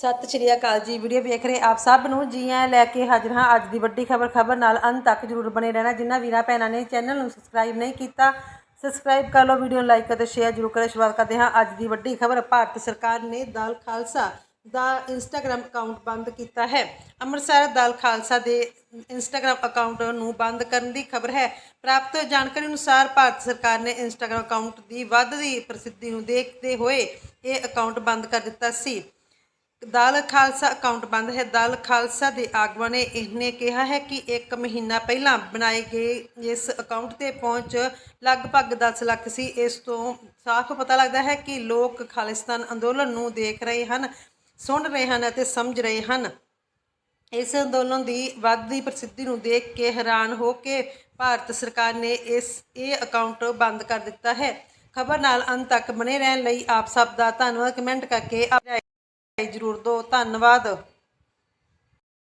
ਸਤਿ ਸ਼੍ਰੀ ਅਕਾਲ ਜੀ। ਵੀਡੀਓ ਵੇਖ ਰਹੇ ਆਪ ਸਭ ਨੂੰ। ਜੀ ਆਇਆਂ ਲੈ ਕੇ ਹਾਜ਼ਰ ਹਾਂ ਅੱਜ ਦੀ ਵੱਡੀ ਖਬਰ। ਖਬਰ ਨਾਲ ਅੰਤ ਤੱਕ ਜਰੂਰ ਬਣੇ ਰਹਿਣਾ। ਜਿਨ੍ਹਾਂ ਵੀਰਾਂ ਭੈਣਾਂ ਨੇ ਚੈਨਲ ਨੂੰ ਸਬਸਕ੍ਰਾਈਬ ਨਹੀਂ ਕੀਤਾ, ਸਬਸਕ੍ਰਾਈਬ ਕਰ ਲਓ, ਵੀਡੀਓ ਨੂੰ ਲਾਈਕ ਅਤੇ ਸ਼ੇਅਰ ਜਰੂਰ ਕਰੇ ਸ਼ੁਰੂਆਤ ਕਰਦੇ ਹਾਂ। ਅੱਜ ਦੀ ਵੱਡੀ ਖਬਰ, ਭਾਰਤ ਸਰਕਾਰ ਨੇ ਦਲ ਖਾਲਸਾ ਦਾ ਇੰਸਟਾਗ੍ਰam ਅਕਾਊਂਟ ਬੰਦ ਕੀਤਾ ਹੈ। ਅੰਮ੍ਰਿਤਸਰ ਦਲ ਖਾਲਸਾ ਦੇ ਇੰਸਟਾਗ੍ਰam ਅਕਾਊਂਟ ਨੂੰ ਬੰਦ ਕਰਨ ਦੀ ਖਬਰ ਹੈ। ਪ੍ਰਾਪਤ ਜਾਣਕਾਰੀ ਅਨੁਸਾਰ ਭਾਰਤ ਸਰਕਾਰ ਨੇ ਇੰਸਟਾਗ੍ਰam ਅਕਾਊਂਟ ਦੀ ਵੱਧਦੀ ਪ੍ਰਸਿੱਧੀ ਨੂੰ ਦੇਖਦੇ ਹੋਏ ਇਹ ਅਕਾਊਂਟ ਬੰਦ ਕਰ ਦਿੱਤਾ ਸੀ। ਦਲ ਖਾਲਸਾ ਅਕਾਊਂਟ ਬੰਦ ਹੈ। ਦਲ ਖਾਲਸਾ ਦੇ ਆਗੂਆਂ ਨੇ ਇਹਨੇ ਕਿਹਾ ਹੈ ਕਿ ਇੱਕ ਮਹੀਨਾ ਪਹਿਲਾਂ ਬਣਾਏ ਗਏ ਇਸ ਅਕਾਊਂਟ ਤੇ ਪਹੁੰਚ ਲਗਭਗ 10 ਲੱਖ ਸੀ। ਇਸ ਤੋਂ ਸਾਫ਼ ਪਤਾ ਲੱਗਦਾ ਹੈ ਕਿ ਲੋਕ ਖਾਲਿਸਤਾਨ ਅੰਦੋਲਨ ਨੂੰ ਦੇਖ ਰਹੇ ਹਨ, ਸੁਣ ਰਹੇ ਹਨ ਅਤੇ ਸਮਝ ਰਹੇ ਹਨ। ਇਸ ਅੰਦੋਲਨ ਦੀ ਵੱਧਦੀ ਪ੍ਰਸਿੱਧੀ ਨੂੰ ਦੇਖ ਕੇ ਹੈਰਾਨ ਹੋ ਕੇ ਭਾਰਤ ਸਰਕਾਰ ਨੇ ਇਸ, ਇਹ ਅਕਾਊਂਟ ਬੰਦ ਕਰ ਦਿੱਤਾ ਹੈ। ਖਬਰ ਨਾਲ ਅੰਤ ਤੱਕ ਬਣੇ ਰਹਿਣ ਲਈ ਆਪ ਸਭ ਦਾ ਧੰਨਵਾਦ। ਕਮੈਂਟ ਕਰਕੇ ਜ਼ਰੂਰ ਦਿਓ ਧੰਨਵਾਦ।